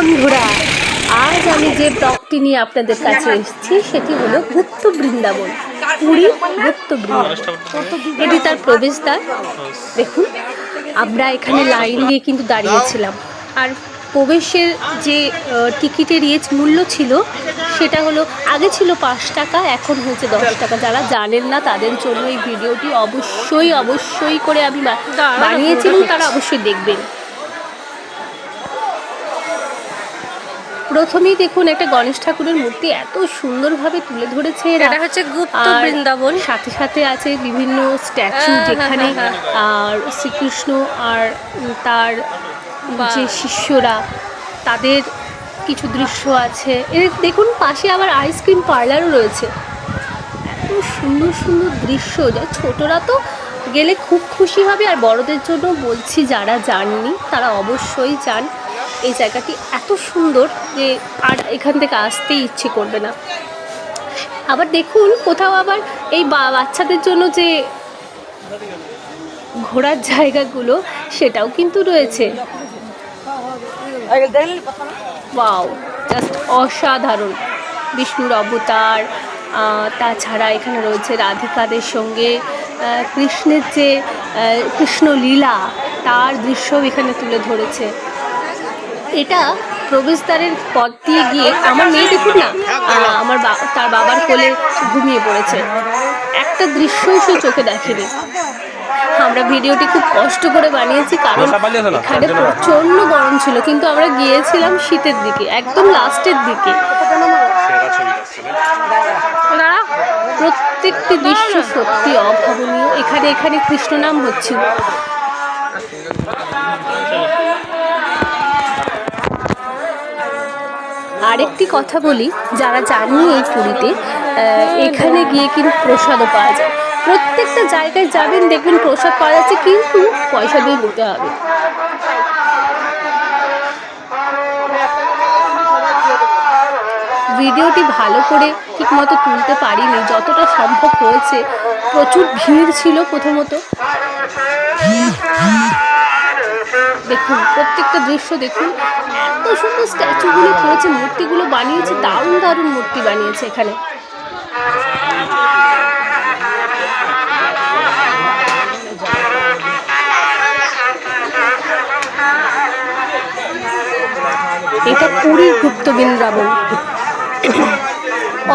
বন্ধুরা, আজ আমি যে ব্লগটি নিয়ে আপনাদের কাছে এসেছি, সেটি হলো গুপ্ত বৃন্দাবন। পুরী গুপ্ত বৃন্দাবন। এটি তার প্রবেশদ্বার। দেখুন, আমরা এখানে লাইন দিয়ে কিন্তু দাঁড়িয়েছিলাম। আর প্রবেশের যে টিকিটের ইয়েজ মূল্য ছিল, সেটা হলো, আগে ছিল পাঁচ টাকা, এখন হয়েছে দশ টাকা। যারা জানেন না তাদের জন্য এই ভিডিওটি অবশ্যই অবশ্যই করে আমি বানিয়েছি এবং তারা অবশ্যই দেখবেন। প্রথমেই দেখুন একটা গণেশ ঠাকুরের মূর্তি এত সুন্দরভাবে তুলে ধরেছে এটা হচ্ছে গুপ্ত বৃন্দাবন। সাথে সাথে আছে বিভিন্ন স্ট্যাচু হ্যাঁ, যেখানে হ্যাঁ, আর শ্রীকৃষ্ণ আর তার যে শিষ্যরা তাদের কিছু দৃশ্য আছে। এর দেখুন পাশে আবার আইসক্রিম পার্লারও রয়েছে। এত সুন্দর সুন্দর দৃশ্য। যা ছোটরা তো গেলে খুব খুশি হবে। আর বড়দের জন্য বলছি যারা যাননি তারা অবশ্যই যান। এই জায়গাটি এত সুন্দর যে আর এখান থেকে আসতেই ইচ্ছে করবে না। আবার দেখুন কোথাও আবার এই বাচ্চাদের জন্য যে ঘোরার জায়গাগুলো সেটাও কিন্তু রয়েছে। ওয়াও জাস্ট অসাধারণ। বিষ্ণুর অবতার তাছাড়া এখানে রয়েছে রাধিকাদের সঙ্গে কৃষ্ণের যে আহ, কৃষ্ণ লীলা তার দৃশ্যও এখানে তুলে ধরেছে। এটা প্রবেশদ্বারের পথ দিয়ে গিয়ে আমার মেয়ে দেখুন না আমার বা- তার বাবার কোলে ঘুমিয়ে পড়েছে একটা দৃশ্যও সে চোখে দেখেনি আমরা ভিডিওটি খুব কষ্ট করে বানিয়েছি কারণ? এখানে? প্রচণ্ড গরম ছিল কিন্তু আমরা গিয়েছিলাম শীতের দিকে একদম লাস্টের দিকে প্রত্যেকটি দৃশ্য সত্যি অভাবনীয় এখানে এখানে কৃষ্ণ নাম হচ্ছিল আরেকটি কথা বলি, যারা জানি এই পুরীতে এখানে গিয়ে কিন্তু প্রসাদও পাওয়া যায়। প্রত্যেকটা জায়গায় যাবেন, দেখবেন প্রসাদ পাওয়া যাচ্ছে, কিন্তু পয়সা দিয়ে নিতে হবে। ভিডিওটি ভালো করে ঠিকমতো তুলতে পারিনি, যতটা সম্ভব হয়েছে। প্রচুর ভিড় ছিল প্রথমত। দেখুন, প্রত্যেকটা দৃশ্য দেখুন। এত সুন্দর স্ট্যাচুগুলো করেছে, মূর্তিগুলো বানিয়েছে, দারুণ দারুণ মূর্তি বানিয়েছে এখানে। এটা পুরীর বৃন্দাবন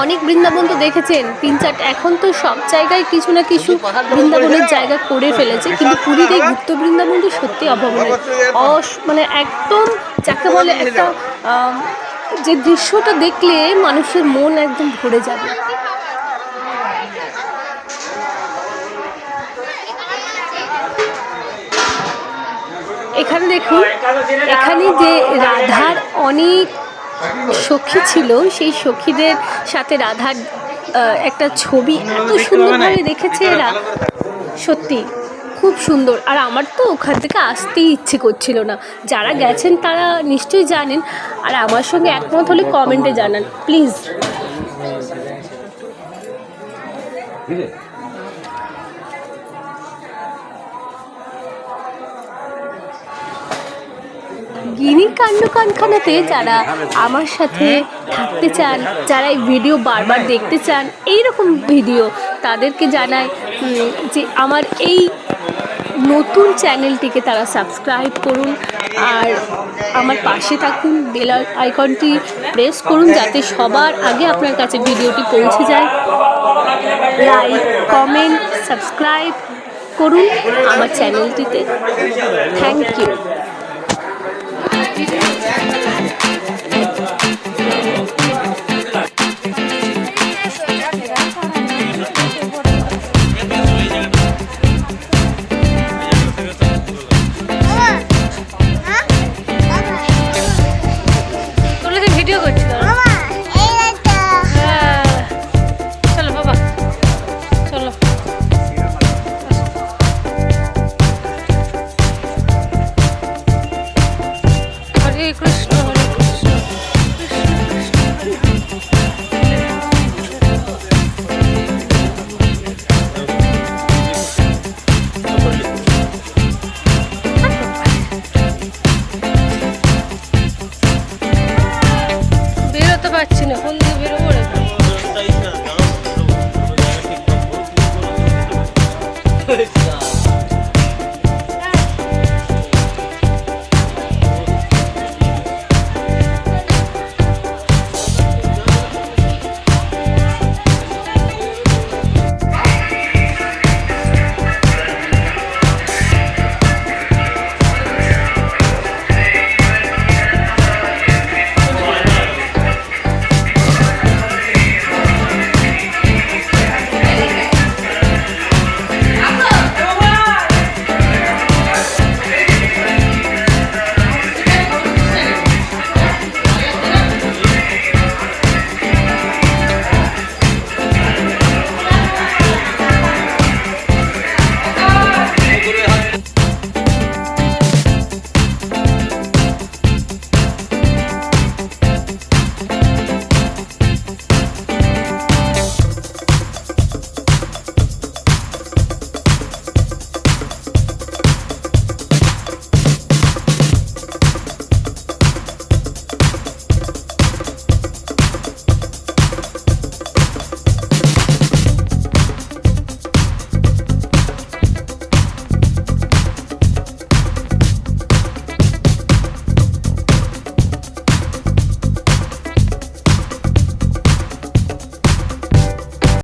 অনেক বৃন্দাবন তো দেখেছেন। তিন চারটে এখন তো সব জায়গায় কিছু না কিছু বৃন্দাবনের জায়গা করে ফেলেছে। কিন্তু পুরীর এই গুপ্ত বৃন্দাবনটি সত্যি অভাবনীয়। অস মানে একদম যাকে বলে একটা যে দৃশ্যটা দেখলে মানুষের মন একদম ভরে যাবে। এখানে দেখুন, এখানে যে রাধার অনেক সখী ছিল সেই সখীদের সাথে রাধার একটা ছবি এত সুন্দরভাবে দেখেছে এরা সত্যি খুব সুন্দর। আর আমার তো ওখান থেকে আসতেই ইচ্ছে করছিল না। যারা গেছেন তারা নিশ্চয়ই জানেন। আর আমার সঙ্গে একমত হলে কমেন্টে জানান প্লিজ গিনি কাণ্ড কারখানাতে যারা আমার সাথে থাকতে চান যারা এই ভিডিও বারবার দেখতে চান এই রকম ভিডিও তাদেরকে উম, যে আমার এই নতুন চ্যানেলটিকে তারা সাবস্ক্রাইব করুন আর আমার পাশে থাকুন বেল আইকনটি প্রেস করুন যাতে সবার আগে আপনার কাছে ভিডিওটি পৌঁছে যায়। লাইক কমেন্ট সাবস্ক্রাইব করুন আমার চ্যানেলটিতে thank you Obrigada. Krishna Hare Krishna Krishna. Krishna বেরোতে পারছি না কোন দিকে বেরোবো রে Good job.